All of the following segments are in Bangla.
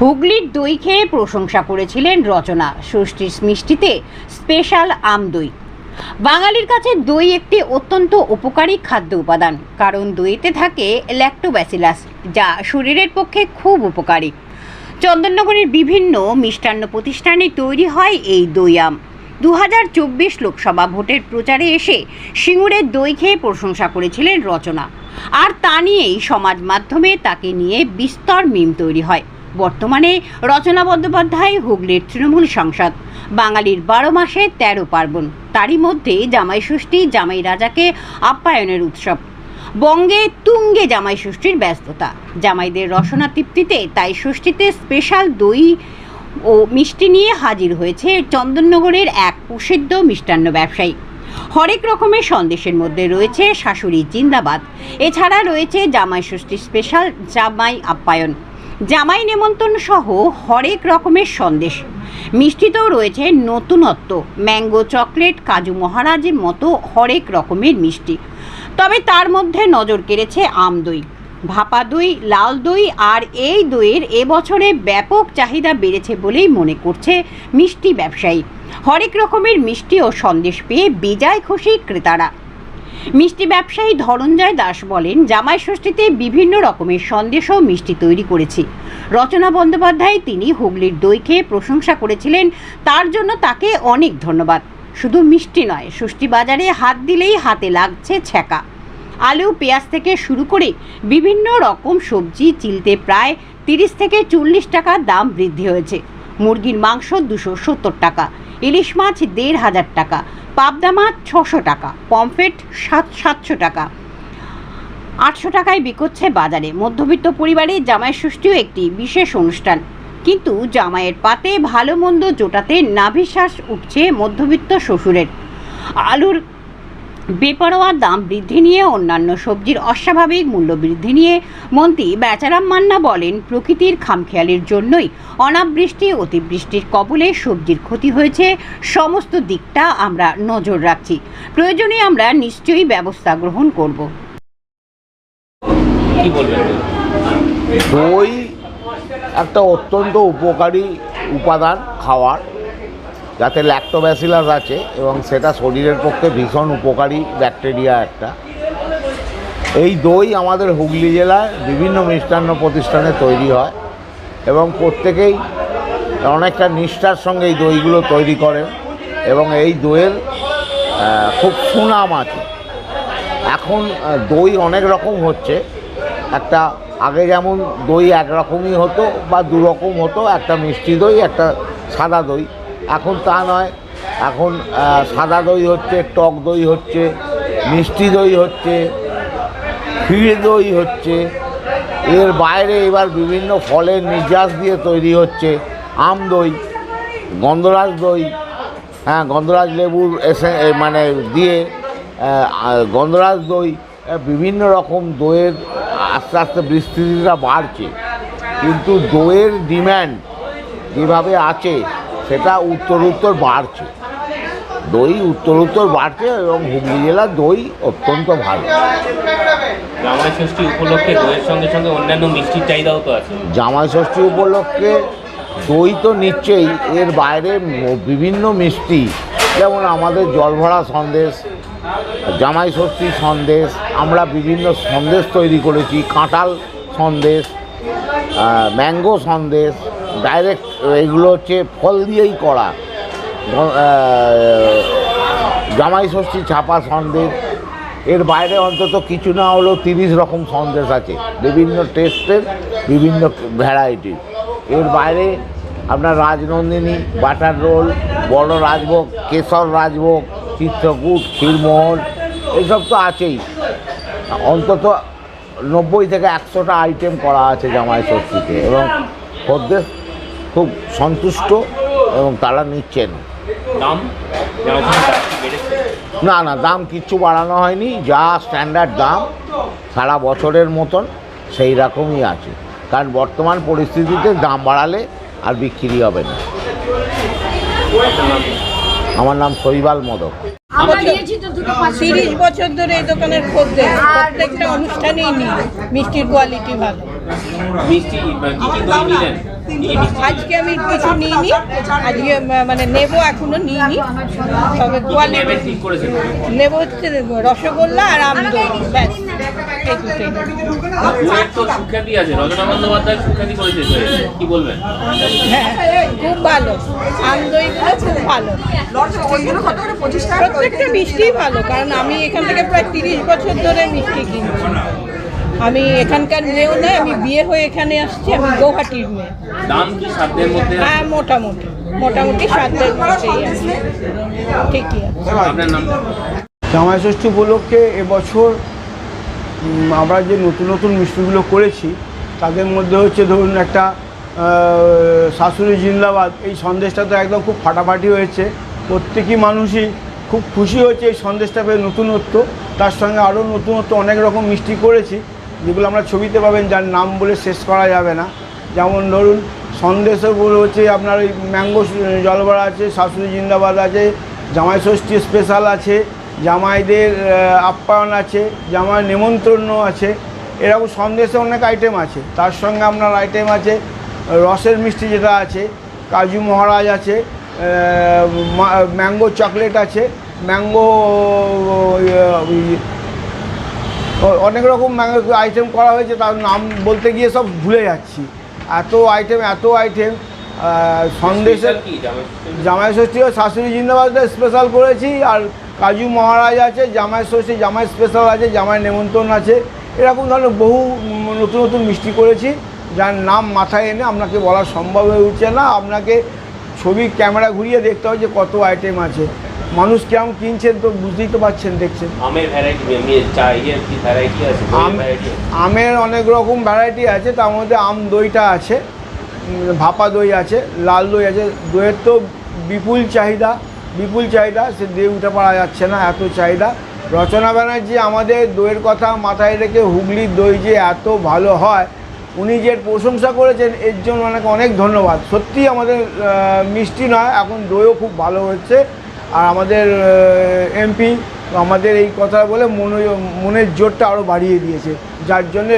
হুগলির দই খেয়ে প্রশংসা করেছিলেন রচনা ষষ্ঠীর মিষ্টিতে স্পেশাল আম দই। বাঙালির কাছে দই একটি অত্যন্ত উপকারী খাদ্য উপাদান, কারণ দইতে থাকে ল্যাক্টোব্যাসিলাস যা শরীরের পক্ষে খুব উপকারী। চন্দননগরের বিভিন্ন মিষ্টান্ন প্রতিষ্ঠানে তৈরি হয় এই দই আম। দু হাজার চব্বিশ লোকসভা ভোটের প্রচারে এসে সিঙ্গুরের দই খেয়ে প্রশংসা করেছিলেন রচনা। আর তা নিয়েই সমাজ মাধ্যমে তাকে নিয়ে বিস্তর মিম তৈরি হয়। বর্তমানে রচনা বন্দ্যোপাধ্যায়, হুগলির তৃণমূল সংসদ। বাঙালির বারো মাসে তেরো পার্বণ। তারই মধ্যে জামাই ষষ্ঠী, জামাই রাজাকে আপ্যায়নের উৎসব। বঙ্গে তুঙ্গে জামাই ষষ্ঠীর ব্যস্ততা। জামাইদের রসনা তৃপ্তিতে তাই ষষ্ঠীতে স্পেশাল দই ও মিষ্টি নিয়ে হাজির হয়েছে চন্দননগরের এক প্রসিদ্ধ মিষ্টান্ন ব্যবসায়ী। হরেক রকমের সন্দেশের মধ্যে রয়েছে শাশুড়ি জিন্দাবাদ। এছাড়া রয়েছে জামাই ষষ্ঠী স্পেশাল জামাই আপ্যায়ন। জামাই নেমন্তন্ন সহ হরেক রকমের সন্দেশ। মিষ্টিতেও রয়েছে নতুনত্ব, ম্যাঙ্গো, চকলেট, কাজু মহারাজের মতো হরেক রকমের মিষ্টি। তবে তার মধ্যে নজর কেড়েছে আম দই, ভাপা দই, লাল দই আর এই দইয়ের এবছরে ব্যাপক চাহিদা বেড়েছে বলেই মনে করছে মিষ্টি ব্যবসায়ী। হরেক রকমের মিষ্টি ও সন্দেশ পেয়ে বেজায় খুশি ক্রেতারা। মিষ্টি ব্যবসায়ী ধরঞ্জয় দাস বলেন, জামাই ষষ্ঠীতে বিভিন্ন রকমের সন্দেশ ও মিষ্টি তৈরি করেছি। রচনা বন্দ্যোপাধ্যায় তিনি হুগলির দই খেয়ে প্রশংসা করেছিলেন, তার জন্য তাকে অনেক ধন্যবাদ। শুধু মিষ্টি নয়, ষষ্ঠী বাজারে হাত দিলেই হাতে লাগছে ছ্যাঁকা। আলু, পেঁয়াজ থেকে শুরু করে বিভিন্ন রকম সবজি চিলতে প্রায় তিরিশ থেকে চল্লিশ টাকা দাম বৃদ্ধি হয়েছে। মুরগির মাংস দুশো সত্তর টাকা, ইলিশ মাছ দেড় হাজার টাকা পাবদা মাছ ছশো টাকা, পমফ্রেট সাত, সাতশো টাকা। আটশো টাকায় বিকোচ্ছে বাজারে। মধ্যবিত্ত পরিবারে জামাই ষষ্ঠীও একটি বিশেষ অনুষ্ঠান। কিন্তু জামাইয়ের পাতে ভালো মন্দ জোটাতে নাভিশ্বাস উঠছে মধ্যবিত্ত শ্বশুরের। আলুর বেপরোয়া দাম বৃদ্ধি নিয়ে অন্যান্য সবজির অস্বাভাবিক মূল্য বৃদ্ধি নিয়ে মন্ত্রী বেচারাম মান্না বলেন প্রকৃতির খামখেয়ালির জন্যই অনাবৃষ্টি অতিবৃষ্টির কবলে সবজির ক্ষতি হয়েছে। সমস্ত দিকটা আমরা নজর রাখছি। প্রয়োজনে আমরা নিশ্চয়ই ব্যবস্থা গ্রহণ করব। দই একটা অত্যন্ত উপকারী উপাদান খাওয়ার। যাতে ল্যাক্টোব্যাসিলাস আছে এবং সেটা শরীরের পক্ষে ভীষণ উপকারী ব্যাকটেরিয়া একটা। এই দই আমাদের হুগলি জেলায় বিভিন্ন মিষ্টান্ন প্রতিষ্ঠানে তৈরি হয় এবং প্রত্যেকেই অনেকটা নিষ্ঠার সঙ্গে এই দইগুলো তৈরি করেন এবং এই দইয়ের খুব সুনাম আছে। এখন দই অনেক রকম হচ্ছে। একটা আগে যেমন দই একরকমই হতো বা দু রকম হতো, একটা মিষ্টি দই, একটা সাদা দই। এখন তা নয়। এখন সাদা দই হচ্ছে, টক দই হচ্ছে, মিষ্টি দই হচ্ছে, ক্ষীর দই হচ্ছে। এর বাইরে এবার বিভিন্ন ফলের নির্যাস দিয়ে তৈরি হচ্ছে আম দই, গন্ধরাজ দই হ্যাঁ গন্ধরাজ লেবুর এসে মানে দিয়ে গন্ধরাজ দই বিভিন্ন রকম দইয়ের আস্তে আস্তে বিস্তৃতিটা বাড়ছে। কিন্তু দইয়ের ডিম্যান্ড যেভাবে আছে সেটা উত্তর উত্তর বাড়ছে। দই উত্তর উত্তর বাড়ছে এবং হুগলি জেলার দই অত্যন্ত ভালো। জামাই ষষ্ঠী উপলক্ষে দইয়ের সঙ্গে সঙ্গে অন্যান্য মিষ্টির চাহিদাও তো আছে। জামাই ষষ্ঠী উপলক্ষে দই তো নিশ্চয়ই এর বাইরে বিভিন্ন মিষ্টি যেমন আমাদের জলভরা সন্দেশ জামাই ষষ্ঠী সন্দেশ আমরা বিভিন্ন সন্দেশ তৈরি করেছি কাঁঠাল সন্দেশ ম্যাঙ্গো সন্দেশ ডাইরেক্ট এগুলো হচ্ছে ফল দিয়েই করা। জামাই ষষ্ঠী, ছাপা সন্দেশ। এর বাইরে অন্তত কিছু না হলেও তিরিশ রকম সন্দেশ আছে। বিভিন্ন টেস্টের বিভিন্ন ভ্যারাইটির। এর বাইরে আপনার রাজনন্দিনী, বাটার রোল, বড় রাজভোগ, কেশর রাজভোগ, চিত্রকূট, ক্ষীরমোহন এইসব তো আছেই। অন্তত নব্বই থেকে একশোটা আইটেম করা আছে জামাই ষষ্ঠীতে। এবং খদ্দের খুব সন্তুষ্ট এবং তারা নিচ্ছেন। দাম? না না দাম কিচ্ছু বাড়ানো হয়নি যা স্ট্যান্ডার্ড দাম সারা বছরের মতন সেই রকমই আছে। কারণ বর্তমান পরিস্থিতিতে দাম বাড়ালে আর বিক্রি হবে না? আমার নাম শৈবাল মোদক। আমরা নিয়েছি তো তিরিশ বছর ধরে এই দোকানের খদ্দের প্রত্যেকটা অনুষ্ঠানেই নিই। মিষ্টির কোয়ালিটি ভালো। মিষ্টি আজকে আমি কিছু নিইনি। আজকে মানে নেব এখনও নিইনি। তবে নেবে কোয়ালিটি নেব হচ্ছে রসগোল্লা আর আমদই ব্যাস এই দুটোই হ্যাঁ খুব ভালো। আমদইগুলো খুব ভালো। প্রত্যেকটা মিষ্টিই ভালো কারণ আমি এখান থেকে প্রায় তিরিশ বছর ধরে মিষ্টি কিনছি। আমি এখানকার মেয়েও নয় আমি বিয়ে হয়ে এখানে আসছি আমি গৌহাটির মেয়ে। দাম কি সাধ্যের মধ্যে? হ্যাঁ মোটামুটি মোটামুটি সাতের মধ্যেই ঠিকই আছে। আপনার নাম? জামাই ষষ্ঠী উপলক্ষে এবছর আমরা যে নতুন নতুন মিষ্টিগুলো করেছি তাদের মধ্যে হচ্ছে ধরুন একটা শাশুড়ি জিন্দাবাদ এই সন্দেশটা তো একদম খুব ফাটাফাটি হয়েছে। প্রত্যেকই মানুষই খুব খুশি হয়েছে এই সন্দেশটা পেয়ে নতুনত্ব। তার সঙ্গে আরও নতুনত্ব অনেক রকম মিষ্টি করেছি। যেগুলো আমরা ছবিতে পাবেন, যার নাম বলে শেষ করা যাবে না। যেমন ধরুন সন্দেশগুলো হচ্ছে আপনার ওই ম্যাঙ্গো জলবড়া আছে, শাশুড়ি জিন্দাবাদ আছে, জামাই ষষ্ঠী স্পেশাল আছে, জামাইদের আপ্যায়ন আছে জামাই নেমন্ত্রণ আছে। এরকম সন্দেশে অনেক আইটেম আছে। তার সঙ্গে আপনার আইটেম আছে, রসের মিষ্টি যেটা আছে, কাজু মহারাজ আছে ম্যাঙ্গো চকলেট আছে, ম্যাঙ্গো অনেক রকম আইটেম করা হয়েছে তার নাম বলতে গিয়ে সব ভুলে যাচ্ছি। এত আইটেম এত আইটেম সন্দেশের জামাই ষষ্ঠী? ও শাশুড়ি জিন্দাবাদটা স্পেশাল করেছি আর কাজু মহারাজ আছে জামাই ষষ্ঠী জামাই স্পেশাল আছে জামাই নেমন্তন্ন আছে। এরকম ধরনের বহু নতুন নতুন মিষ্টি করেছি যার নাম মাথায় এনে আপনাকে বলা সম্ভব হয়ে উঠছে না। আপনাকে ছবি ক্যামেরা ঘুরিয়ে দেখতে হবে যে কত আইটেম আছে। মানুষ কেমন কিনছেন তো বুঝতেই তো পারছেন দেখছেন। আমের ভ্যারাইটি কি ভ্যারাইটি আছে? আমের অনেক রকম ভ্যারাইটি আছে তার মধ্যে আম দইটা আছে ভাপা দই আছে লাল দই আছে। দইয়ের তো বিপুল চাহিদা বিপুল চাহিদা সে দিয়ে উঠে পারা যাচ্ছে না এত চাহিদা। রচনা ব্যানার্জি আমাদের দইয়ের কথা মাথায় রেখে হুগলির দই যে এত ভালো হয় উনি যে প্রশংসা করেছেন এর জন্য ওনাকে অনেক ধন্যবাদ। সত্যি আমাদের মিষ্টি নয় এখন দইও খুব ভালো হচ্ছে। আর আমাদের এমপি আমাদের এই কথা বলে মনে মনের জোরটা আরও বাড়িয়ে দিয়েছে। যার জন্যে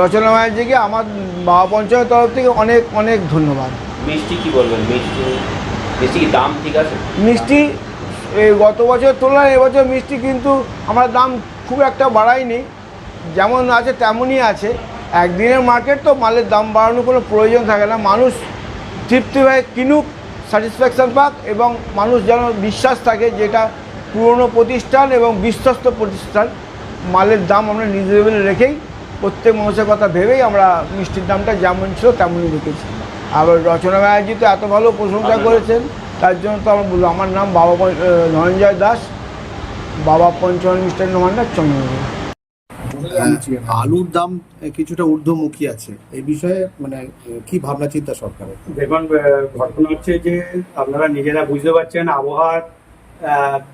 রচনা ব্যানার্জিকে আমার বাবা পঞ্চায়েত তরফ থেকে অনেক অনেক ধন্যবাদ। মিষ্টি কি বলবেন? মিষ্টি মিষ্টি দাম ঠিক আছে? মিষ্টি এই গত বছর তুলনায় এবছর মিষ্টি কিন্তু আমরা দাম খুব একটা বাড়াইনি যেমন আছে তেমনই আছে। একদিনের মার্কেট তো মালের দাম বাড়ানোর কোনো প্রয়োজন থাকে না। মানুষ তৃপ্তি হয়ে কিনুক স্যাটিসফ্যাকশান পাক এবং মানুষ যেন বিশ্বাস থাকে যেটা পুরনো প্রতিষ্ঠান এবং বিশ্বস্ত প্রতিষ্ঠান। মালের দাম আমরা রিজনেবল রেখেই প্রত্যেক মানুষের কথা ভেবেই আমরা মিষ্টির দামটা যেমন ছিল তেমনই রেখেছি। আবার রচনা ব্যানার্জি তো এত ভালো প্রশংসা করেছেন তার জন্য তো আমার বলব আমার নাম বাবা ধনঞ্জয় দাস বাবা পঞ্চমন মিষ্টান্ন ভান্ডার চন্দ্রনগর আলুর দাম কিছুটা ঊর্ধ্বমুখী আছে। এই বিষয়ে মানে কি ভাবনা চিন্তা সরকারের? দেখুন ঘটনা হচ্ছে যে আপনারা নিজেরা বুঝতে পারছেন আবহাওয়ার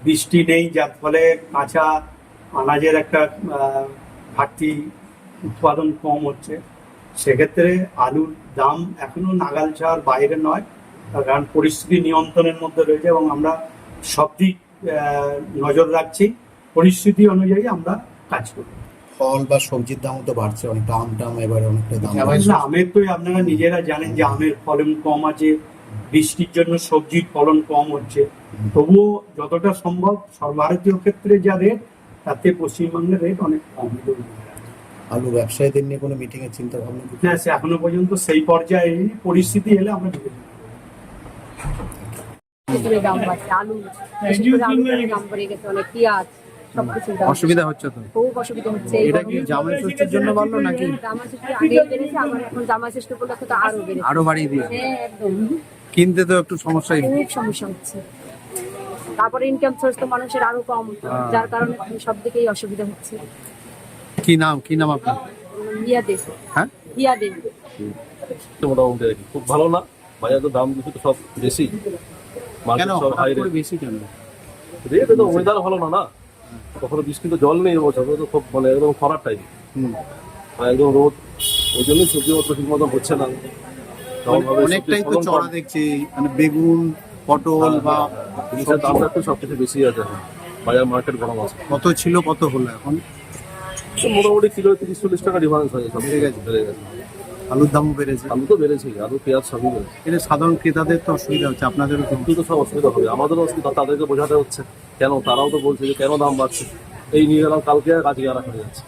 বৃষ্টি নেই যার ফলে কাঁচা আনাজের একটা ঘাটতি উৎপাদন কম হচ্ছে। সেক্ষেত্রে আলুর দাম এখনও নাগাল ছাড়ার বাইরে নয় তার কারণ পরিস্থিতি নিয়ন্ত্রণের মধ্যে রয়েছে এবং আমরা সব দিক নজর রাখছি। পরিস্থিতি অনুযায়ী আমরা কাজ করি ফল বা সবজির দামও তো বাড়ছে অনেক দাম টাম এবারে অনেকটা দাম আমের তো আপনারা নিজেরা জানেন যে আমের ফলন কম আছে বৃষ্টির জন্য সবজির ফলন কম হচ্ছে। তবুও যতটা সম্ভব সর্বভারতীয় ক্ষেত্রে যা রেট তাতে পশ্চিমবঙ্গের রেট অনেক কম। আলু ব্যবসায়ীদের নিয়ে কোনো মিটিং এর চিন্তা ভাবনা না সে এখনও পর্যন্ত সেই পর্যায়ে পরিস্থিতি এলে আমরা দাম বাড়ছে। আলু আলুর দাম বেড়ে গেছে অনেক পেঁয়াজ। সবকিছুর দাম অসুবিধা হচ্ছে। তো? খুব অসুবিধা হচ্ছে। এটা কি জামাই ষষ্ঠীর জন্য বাড়লো নাকি? জামা ষষ্ঠী আগে বেড়েছে আবার এখন জামা ষষ্ঠী উপলক্ষে তো আরও বেড়েছে। আরও বাড়িয়ে দিয়েছে হ্যাঁ একদম। কিনতে তো একটু সমস্যাই। খুব সমস্যা হচ্ছে। তারপরে ইনকাম সোর্স তো মানুষের আরও কম যার কারণে সব দিকেই অসুবিধা হচ্ছে। কি নাম কি নাম আপনার? ইয়া দে। হ্যাঁ? ইয়া দে। মোটামুটি খুব ভালো না? বাজারে তো দাম কিছু তো সব বেশি। মার্কেট কেন সব হাই করে বেশি কেন? রেট তো ওয়েদার ভালো না না? কখনো বৃষ্টি তো জল নেই এবছর তো খুব মানে একদম খরার টাইম। একদম রোদ ওই জন্যই সবজি সবজিপত্র ঠিক মতো হচ্ছে না। অনেকটাই তো চড়া দেখছি মানে বেগুন পটল বা দামটা একটু সব কিছু বেশি আছে। বাজার মার্কেট গরম আছে। কত ছিল কত হলো এখন? মোটামুটি কিলো তিরিশ চল্লিশ টাকা ডিফারেন্স হয়ে গেছে সব ঠিক আছে। বেড়ে গেছে। আলুর দামও বেড়েছে। আলু তো বেড়েছেই আলু পেঁয়াজ সবই বেড়েছে। এটা সাধারণ ক্রেতাদের তো অসুবিধা হচ্ছে আপনাদেরও তো কিন্তু তো সব অসুবিধা হবে আমাদেরও অসুবিধা তাদেরকে বোঝাতে হচ্ছে। কেন? তারাও তো বলছে যে কেন দাম বাড়ছে? এই নিয়ে গেলাম কালকে আর আজকে আর হয়ে যাচ্ছে।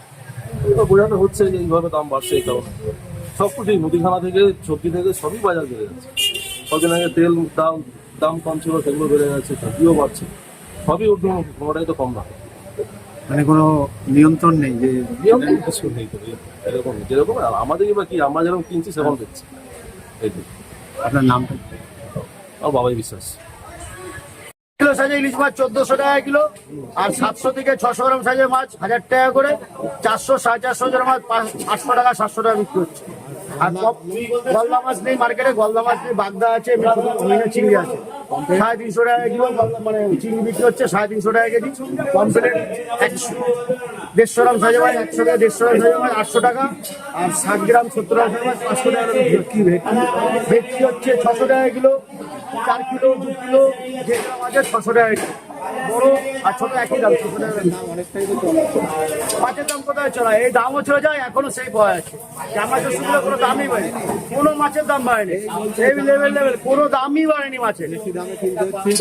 এবার বোঝাতে হচ্ছে যে এইভাবে দাম বাড়ছে এই কারণে। সব কিছুই মুদিখানা থেকে সবজি থেকে সবই বাজার বেড়ে যাচ্ছে। কদিন আগে তেল দাম দাম কম ছিল সেগুলো বেড়ে যাচ্ছে সবজিও বাড়ছে। সবই ঊর্ধ্বমুখী কোনোটাই তো কম না। মানে কোনো নিয়ন্ত্রণ নেই যে নিয়ম কিছু নেই তো এরকম যেরকম আর আমাদের বা কি আমরা যেরকম কিনছি সেরকম দিচ্ছি এইটুকু আপনার নামটা? আমার বাবাই বিশ্বাস। সাইজে ইলিশ মাছ চোদ্দশো টাকা কিলো, আর সাতশো থেকে ছশো গ্রাম সাইজের মাছ হাজার টাকা করে, চারশো, সাড়ে চারশো গ্রাম মাছ আটশো টাকা, সাতশো টাকা বিক্রি হচ্ছে। আর গলদা মাছ নেই মার্কেটে, গলদা মাছ নেই, বাগদা আছে চিংড়ি আছে। সাড়ে তিনশো টাকা কিলো মানে চিংড়ি বিক্রি হচ্ছে সাড়ে তিনশো টাকা কেজি। কমপ্লেট একশো, দেড়শো গ্রাম সাইজের মাছ, একশো টাকা দেড়শো গ্রাম সাইজের মাছ, আটশো টাকা। আর ষাট গ্রাম, সত্তর গ্রাম সাইজের মাছ, পাঁচশো টাকা ভেটকি ভেটকি হচ্ছে ছশো টাকা কিলো চার কিলো, দু কিলো, যে ছশো টাকা বড় আর ছোট একই দাম, ছশো টাকা মাছের দাম কোথায় চলা? এই দামও চলে যায়, এখনও সেই ভয় আছে। জামা ষষ্ঠীগুলো কোনো দামই বাড়েনি। কোনো মাছের দাম বাড়েনি। এই লেভেল লেভেল কোনো দামই বাড়েনি মাছের।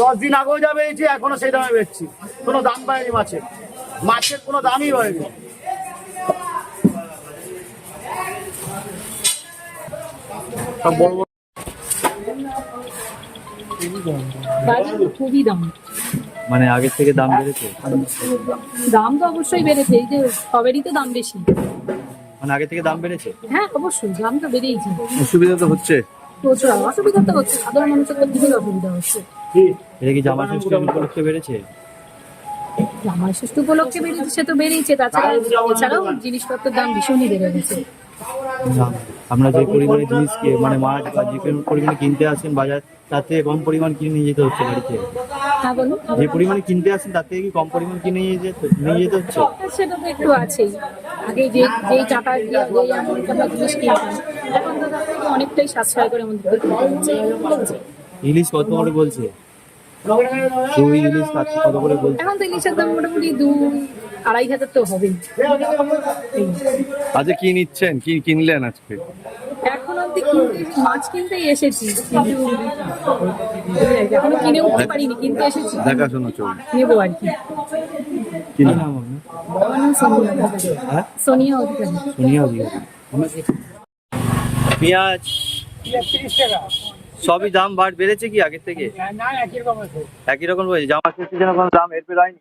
দশ দিন আগেও যাবে এই যে এখনও সেই দামে বেচছি কোনো দাম বাড়েনি মাছের। মাছের কোনো দামই বাড়েনি। বাজার খুবই দাম। মানে আগের থেকে দাম বেড়েছে? দাম তো অবশ্যই বেড়েছে এই যে সবেরই তো দাম বেশি। মানে আগে থেকে দাম বেড়েছে? হ্যাঁ অবশ্যই দাম তো বেড়েইছে অসুবিধা তো হচ্ছে। প্রচুর অসুবিধা তো হচ্ছে সাধারণ মানুষের তো বিশাল অসুবিধা হচ্ছে। এটা কি জামা ষষ্ঠী উপলক্ষে বেড়েছে? জামাই ষষ্ঠী উপলক্ষে বেড়েছে সে তো বেড়েইছে তাছাড়া এছাড়াও জিনিসপত্রের দাম ভীষণই বেড়ে গেছে। আমরা যে পরিমাণে জিনিসকে মানে মাছ বা যে পরিমাণে কিনতে আসেন বাজার তাতে কম পরিমাণ কিনে নিয়ে যেতে হচ্ছে বাড়িতে। হ্যাঁ যে পরিমাণে কিনতে আসেন তার থেকে কি কম পরিমাণ কিনে নিয়ে যেতে নিয়ে যেতে হচ্ছে? সেটা তো একটু আছেই। আগে যে যেই টাকা দিয়ে আমরা জিনিস কিনতাম এখন তো অনেকটাই সাশ্রয় করে আমাদের ইলিশ কত করে বলছে? দুই ইলিশ কত করে বলছে? এখন তো ইলিশের দাম মোটামুটি দু আড়াই হাজার তো এই। আজকে কি নিচ্ছেন? কি কিনলেন আজকে? এখন অব্দি কিনতে মাছ কিনতেই এসেছি এখনও কিনে উঠতে পারিনি কিনতে এসেছি। দেখাশোনা চলছে। নেব আর কি। কি নাম? আপনার সোনিয়া অধিকারী। হ্যাঁ সোনিয়া অধিকারী। পেঁয়াজ? সবই দাম বাড় বেড়েছে কি আগের থেকে? একই রকম রয়েছে। জামা কোনো দাম এর হয়নি